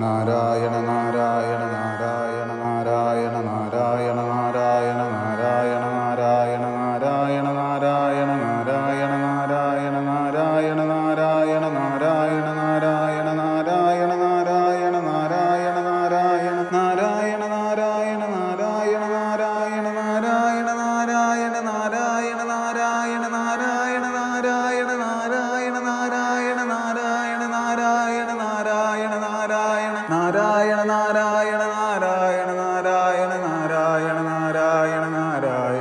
Narayana Narayana not uh,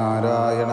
Narayana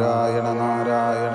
Narayana Narayana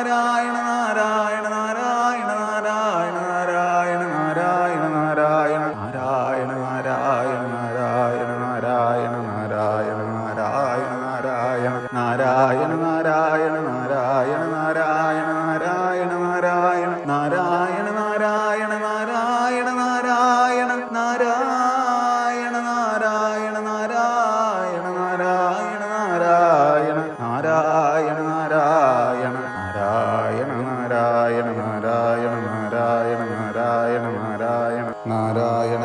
ആരാ നാരായണ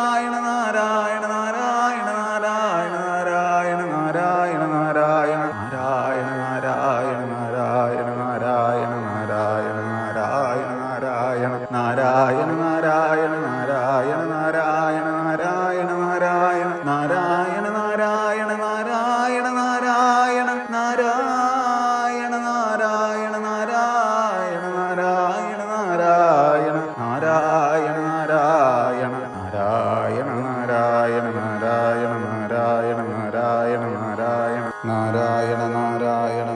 നാരായണ നാരായണ നാരായണ.